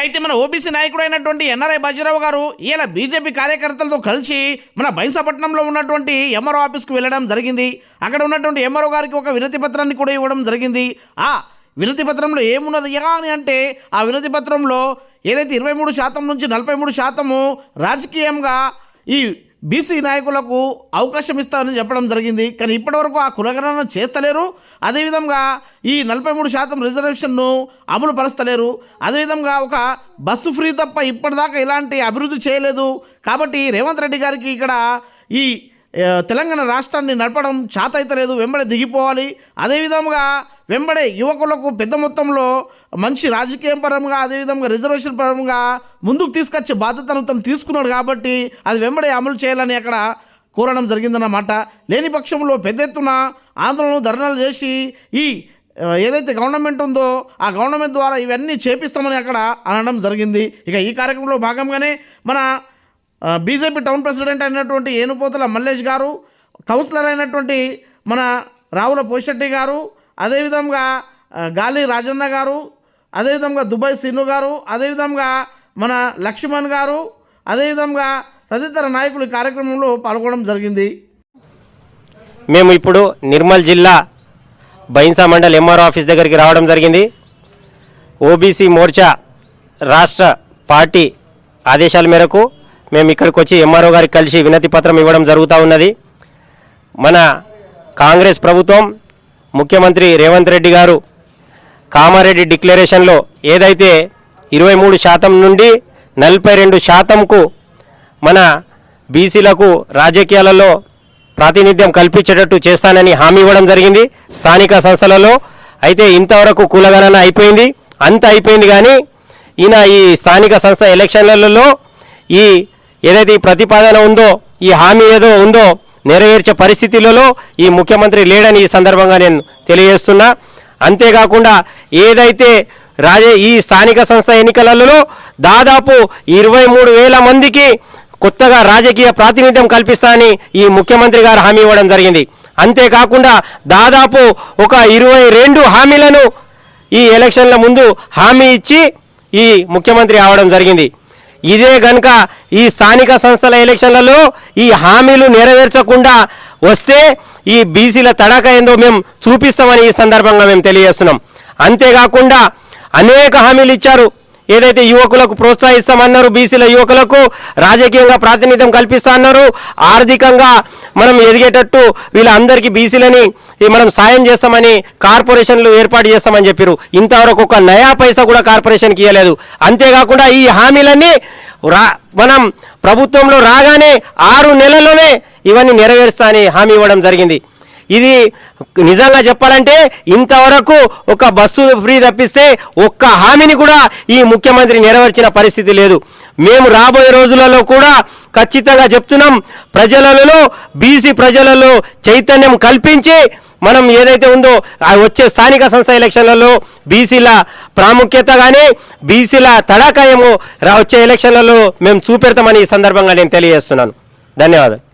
అయితే మన ఓబీసీ నాయకుడు అయినటువంటి ఎన్ఆర్ఐ బాజీరావు గారు ఇలా బీజేపీ కార్యకర్తలతో కలిసి మన బైంసపట్నంలో ఉన్నటువంటి ఎంఆర్ఓ ఆఫీస్కి వెళ్ళడం జరిగింది. అక్కడ ఉన్నటువంటి ఎంఆర్ఓ గారికి ఒక వినతి పత్రాన్ని కూడా ఇవ్వడం జరిగింది. ఆ వినతి పత్రంలో ఏమున్నది అని అంటే ఆ వినతి పత్రంలో ఏదైతే ఇరవై మూడు శాతం నుంచి నలభై మూడు శాతము రాజకీయంగా ఈ బీసీ నాయకులకు అవకాశం ఇస్తామని చెప్పడం జరిగింది. కానీ ఇప్పటివరకు ఆ కులగణన చేస్తలేరు. అదేవిధంగా ఈ నలభై మూడు శాతం రిజర్వేషన్ను అమలు పరుస్తలేరు. అదేవిధంగా ఒక బస్సు ఫ్రీ తప్ప ఇప్పటిదాకా ఇలాంటి అభివృద్ధి చేయలేదు. కాబట్టి రేవంత్ రెడ్డి గారికి ఇక్కడ ఈ తెలంగాణ రాష్ట్రాన్ని నడపడం చేత అయితలేదు వెంబడే దిగిపోవాలి. అదేవిధంగా వెంబడే యువకులకు పెద్ద మొత్తంలో మంచి రాజకీయం పరంగా అదేవిధంగా రిజర్వేషన్ పరంగా ముందుకు తీసుకొచ్చే బాధ్యతను తను తీసుకున్నాడు కాబట్టి అది వెంబడే అమలు చేయాలని అక్కడ కోరడం జరిగిందన్నమాట. లేని పక్షంలో పెద్ద ఎత్తున ఆందోళనలు ధర్నాలు చేసి ఈ ఏదైతే గవర్నమెంట్ ఉందో ఆ గవర్నమెంట్ ద్వారా ఇవన్నీ చేపిస్తామని అక్కడ అనడం జరిగింది. ఇక ఈ కార్యక్రమంలో భాగంగానే మన బీజేపీ టౌన్ ప్రెసిడెంట్ అయినటువంటి ఏనుపోతల మల్లేష్ గారు కౌన్సిలర్ అయినటువంటి మన రావుల పోషెట్టి గారు అదేవిధంగా గాలి రాజన్న గారు అదేవిధంగా దుబాయ్ సీను గారు అదేవిధంగా మన లక్ష్మణ్ గారు అదేవిధంగా తదితర నాయకులు కార్యక్రమంలో పాల్గొనడం జరిగింది. మేము ఇప్పుడు నిర్మల్ జిల్లా బైన్సా మండల్ ఎంఆర్ఓ ఆఫీస్ దగ్గరికి రావడం జరిగింది. ఓబీసీ మోర్చా రాష్ట్ర పార్టీ ఆదేశాల మేరకు మేము ఇక్కడికి వచ్చి ఎంఆర్ఓ గారికి కలిసి వినతి పత్రం ఇవ్వడం జరుగుతూ ఉన్నది. మన కాంగ్రెస్ ప్రభుత్వం ముఖ్యమంత్రి రేవంత్ రెడ్డి గారు కామారెడ్డి డిక్లరేషన్లో ఏదైతే ఇరవై మూడు శాతం నుండి నలభై రెండు శాతంకు మన బీసీలకు రాజకీయాలలో ప్రాతినిధ్యం కల్పించేటట్టు చేస్తానని హామీ ఇవ్వడం జరిగింది. స్థానిక సంస్థలలో అయితే ఇంతవరకు కులగణన అయిపోయింది. అంత అయిపోయింది కానీ ఈయన ఈ స్థానిక సంస్థ ఎలక్షన్లలో ఈ ఏదైతే ఈ ప్రతిపాదన ఉందో ఈ హామీ ఏదో ఉందో నెరవేర్చే పరిస్థితులలో ఈ ముఖ్యమంత్రి లేడని ఈ సందర్భంగా నేను తెలియజేస్తున్నా. అంతేకాకుండా ఏదైతే రాజే ఈ స్థానిక సంస్థ ఎన్నికలలో దాదాపు ఇరవై మూడు వేల మందికి కొత్తగా రాజకీయ ప్రాతినిధ్యం కల్పిస్తానని ఈ ముఖ్యమంత్రి గారు హామీ ఇవ్వడం జరిగింది. అంతేకాకుండా దాదాపు ఒక ఇరవై రెండు హామీలను ఈ ఎలక్షన్ల ముందు హామీ ఇచ్చి ఈ ముఖ్యమంత్రి అవడం జరిగింది. ఇదే గనక ఈ స్థానిక సంస్థల ఎలక్షన్లలో ఈ హామీలు నెరవేర్చకుండా వస్తే ఈ బీసీల తడక ఏందో మేము చూపిస్తామని ఈ సందర్భంగా మేము తెలియజేస్తున్నాం. అంతేకాకుండా అనేక హామీలు ఇచ్చారు. ఏదైతే యువకులకు ప్రోత్సహిస్తామన్నారు బీసీల యువకులకు రాజకీయంగా ప్రాతినిధ్యం కల్పిస్తా అన్నారు ఆర్థికంగా మనం ఎదిగేటట్టు వీళ్ళందరికీ బీసీలని మనం సాయం చేస్తామని కార్పొరేషన్లు ఏర్పాటు చేస్తామని చెప్పారు ఇంతవరకు ఒక నయా పైసా కూడా కార్పొరేషన్కి ఇవ్వలేదు అంతేకాకుండా ఈ హామీలన్నీ రా మనం ప్రభుత్వంలో రాగానే ఆరు నెలల్లోనే ఇవన్నీ నెరవేరుస్తా అని హామీ ఇవ్వడం జరిగింది. ఇది నిజంగా చెప్పాలంటే ఇంతవరకు ఒక బస్సు ఫ్రీ తప్పిస్తే ఒక్క హామీని కూడా ఈ ముఖ్యమంత్రి నెరవేర్చిన పరిస్థితి లేదు. మేము రాబోయే రోజులలో కూడా ఖచ్చితంగా చెప్తున్నాం ప్రజలలో బీసీ ప్రజలలో చైతన్యం కల్పించి మనం ఏదైతే ఉందో వచ్చే స్థానిక సంస్థ ఎలక్షన్లలో బీసీల ప్రాముఖ్యత కానీ బీసీల తడాకాయము వచ్చే ఎలక్షన్లలో మేము చూపెడతామని ఈ సందర్భంగా నేను తెలియజేస్తున్నాను. ధన్యవాదాలు.